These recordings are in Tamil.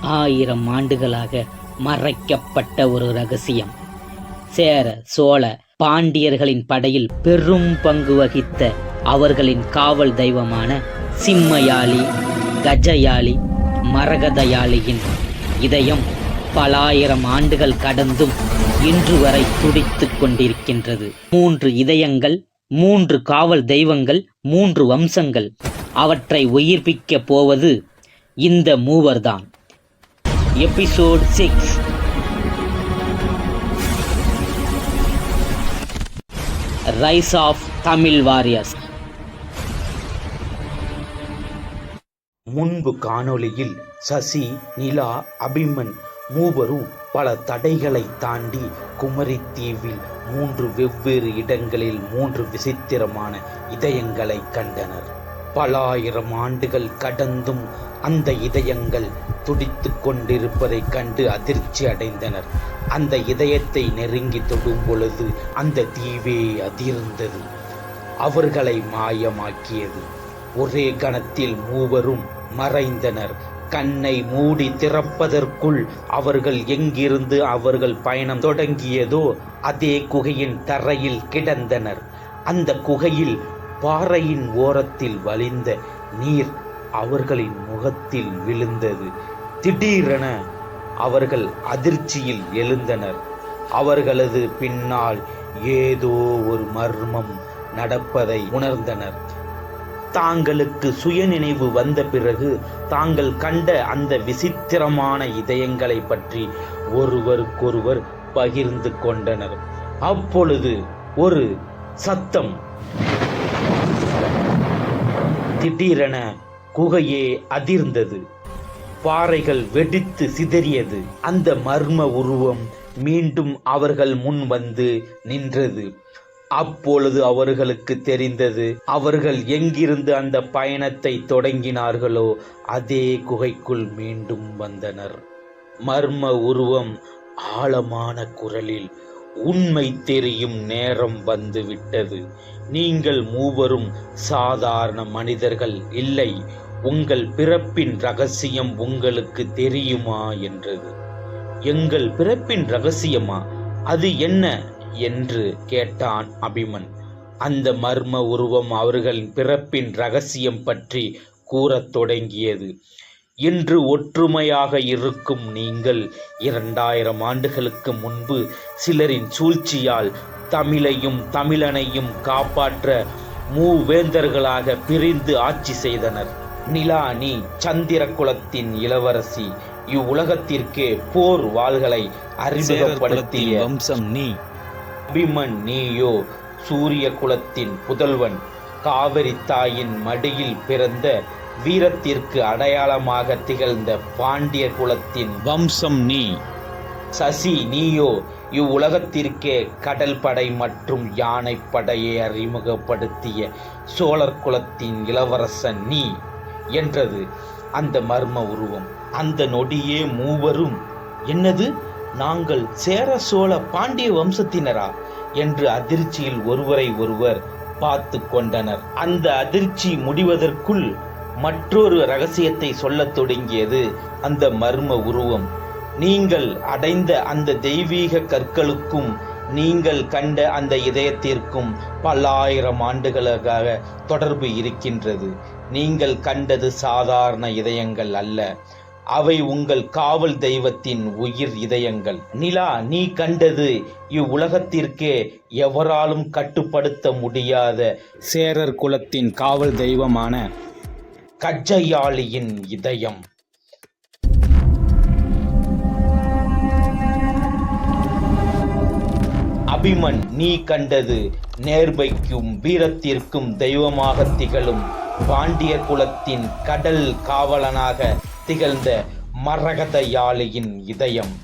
ஆயிரம் ஆண்டுகளாக மறைக்கப்பட்ட ஒரு ரகசியம். சேர சோழ பாண்டியர்களின் படையில் பெரும் பங்கு வகித்த அவர்களின் காவல் தெய்வமான சிம்மயாளி கஜயாளி மரகதயாளியின் இதயம் பலாயிரம் ஆண்டுகள் கடந்தும் இன்று வரை துடித்து கொண்டிருக்கின்றது. மூன்று இதயங்கள் மூன்று காவல் தெய்வங்கள் மூன்று வம்சங்கள் அவற்றை உயிர்ப்பிக்கப் போவது இந்த மூவர்தான். Episode six rise of Tamil warriors முன்பு காணொளியில் சசி நிலா அபிமன் மூவரும் பல தடைகளை தாண்டி குமரித்தீவில் மூன்று வெவ்வேறு இடங்களில் மூன்று விசித்திரமான இதயங்களை கண்டனர். பல ஆயிரம் ஆண்டுகள் கடந்தும் அந்த இதயங்கள் துடித்துக் கொண்டிருப்பதைக் கண்டு அதிர்ச்சி அடைந்தனர். அந்த இதயத்தை நெருங்கி தொடும் பொழுது அந்த தீவே அதிர்ந்தது. அவர்களை மாயமாக்கியது. ஒரே கணத்தில் மூவரும் மறைந்தனர். கண்ணை மூடி திறப்பதற்குள் அவர்கள் எங்கிருந்து அவர்கள் பயணம் தொடங்கியதோ அதே குகையின் தரையில் கிடந்தனர். அந்த குகையில் பாறையின் ஓரத்தில் வழிந்த நீர் அவர்களின் முகத்தில் விழுந்தது. திடீரென அவர்கள் அதிர்ச்சியில் எழுந்தனர். அவர்களது பின்னால் ஏதோ ஒரு மர்மம் நடப்பதை உணர்ந்தனர். தாங்களுக்கு சுயநினைவு வந்த பிறகு தாங்கள் கண்ட அந்த விசித்திரமான இதயங்களை பற்றி ஒருவருக்கொருவர் பகிர்ந்து கொண்டனர். அப்பொழுது ஒரு சத்தம் திடீரென குகையே அதிர்ந்தது. பாறைகள் வெடித்து சிதறியது. அந்த மர்ம உருவம் மீண்டும் அவர்கள் முன் வந்து நின்றது. அப்பொழுது அவர்களுக்கு தெரிந்தது அவர்கள் எங்கிருந்து அந்த பயணத்தை தொடங்கினார்களோ அதே குகைக்குள் மீண்டும் வந்தனர். மர்ம உருவம் ஆழமான குரலில் உண்மை தெரியும் நேரம் வந்து விட்டது. நீங்கள் மூவரும் சாதாரண மனிதர்கள் இல்லை. உங்கள் பிறப்பின் ரகசியம் உங்களுக்கு தெரியுமா என்றது. எங்கள் பிறப்பின் ரகசியமா? அது என்ன? என்று கேட்டான் அபிமன். அந்த மர்ம உருவம் அவர்களின் பிறப்பின் ரகசியம் பற்றி கூறத் தொடங்கியது. இன்று ஒற்றுமையாக இருக்கும் நீங்கள் இரண்டாயிரம் ஆண்டுகளுக்கு முன்பு சிலரின் சூழ்ச்சியால் தமிழையும் தமிழனையும் காப்பாற்ற மூவேந்தர்களாக பிரிந்து ஆட்சி செய்தனர். நிலா நீ சந்திர குலத்தின் இளவரசி இவ்வுலகத்திற்கே போர் வாள்களை அறிமுகப்படுத்திய வம்சம் நீ. அபிமன் நீயோ சூரிய குலத்தின் புதல்வன் காவிரி தாயின் மடியில் பிறந்த வீரத்திற்கு அடையாளமாக திகழ்ந்த பாண்டிய குலத்தின் வம்சம் நீ. சசி நீயோ இவ்வுலகத்திற்கே கடல் படை மற்றும் யானை படையை அறிமுகப்படுத்திய சோழர் குலத்தின் இளவரசன் நீ என்றது அந்த மர்ம உருவம். அந்த நொடியே மூவரும் என்னது? நாங்கள் சேர சோழ பாண்டிய வம்சத்தினரா? என்று அதிர்ச்சியில் ஒருவரை ஒருவர் பார்த்து கொண்டனர். அந்த அதிர்ச்சி முடிவதற்குள் மற்றொரு ரகசியத்தை சொல்லத் தொடங்கியது அந்த மர்ம உருவம். நீங்கள் அடைந்த அந்த தெய்வீக கற்களுக்கும் நீங்கள் கண்ட அந்த இதயத்திற்கும் பல்லாயிரம் ஆண்டுகளுக்காக தொடர்பு இருக்கின்றது. நீங்கள் கண்டது சாதாரண இதயங்கள் அல்ல. அவை உங்கள் காவல் தெய்வத்தின் உயிர் இதயங்கள். நிலா நீ கண்டது இவ்வுலகத்திற்கே எவராலும் கட்டுப்படுத்த முடியாத சேரர் குலத்தின் காவல் தெய்வமான கஜ்ஜையாளியின் இதயம். அபிமன் நீ கண்டது நேர்மைக்கும் வீரத்திற்கும் தெய்வமாக திகழும் பாண்டிய குலத்தின் கடல் காவலனாக திகழ்ந்த மரகத யாழியின் இதயம்.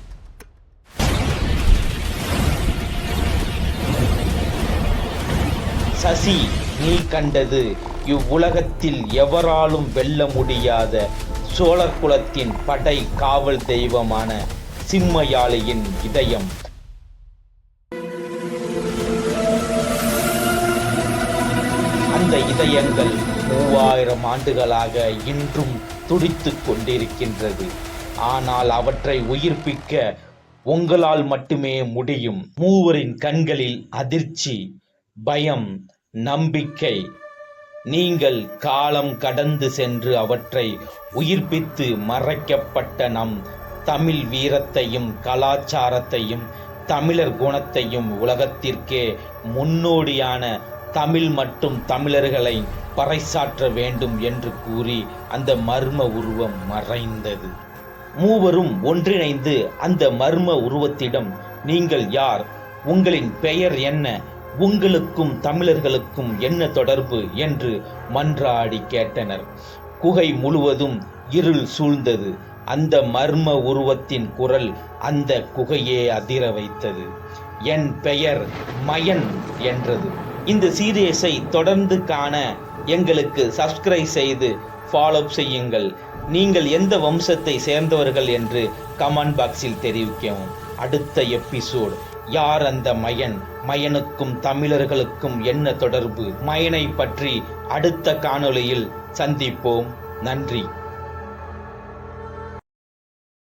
சசி நீ கண்டது இவ்வுலகத்தில் எவராலும் வெல்ல முடியாத சோழர் குலத்தின் படை காவல் தெய்வமான சிம்மயாளியின் இதயம். அந்த இதயங்கள் மூவாயிரம் ஆண்டுகளாக இன்றும் துடித்துக் கொண்டிருக்கின்றது. ஆனால் அவற்றை உயிர்ப்பிக்க உங்களால் மட்டுமே முடியும். மூவரின் கண்களில் அதிர்ச்சி பயம் நம்பிக்கை நீங்கள் காலம் கடந்து சென்று அவற்றை உயிர்ப்பித்து மறைக்கப்பட்ட நம் தமிழ் வீரத்தையும் கலாச்சாரத்தையும் தமிழர் குணத்தையும் உலகத்திற்கே முன்னோடியான தமிழ் மற்றும் தமிழர்களை பறைசாற்ற வேண்டும் என்று கூறி அந்த மர்ம உருவம் மறைந்தது. மூவரும் ஒன்றிணைந்து அந்த மர்ம உருவத்திடம் நீங்கள் யார்? உங்களின் பெயர் என்ன? உங்களுக்கும் தமிழர்களுக்கும் என்ன தொடர்பு என்று மன்றாடி கேட்டனர். குகை முழுவதும் இருள் சூழ்ந்தது. அந்த மர்ம உருவத்தின் குரல் அந்த குகையே அதிர வைத்தது. என் பெயர் மயன் என்றது. இந்த சீரியஸை தொடர்ந்து காண எங்களுக்கு சப்ஸ்கிரைப் செய்து ஃபாலோ செய்யுங்கள். நீங்கள் எந்த வம்சத்தை சேர்ந்தவர்கள் என்று கமெண்ட் பாக்ஸில் தெரிவிக்கவும். அடுத்த எபிசோட் யார் அந்த மயன்? மயனுக்கும் தமிழர்களுக்கும் என்ன தொடர்பு? மயனை பற்றி அடுத்த காணொளியில் சந்திப்போம். நன்றி.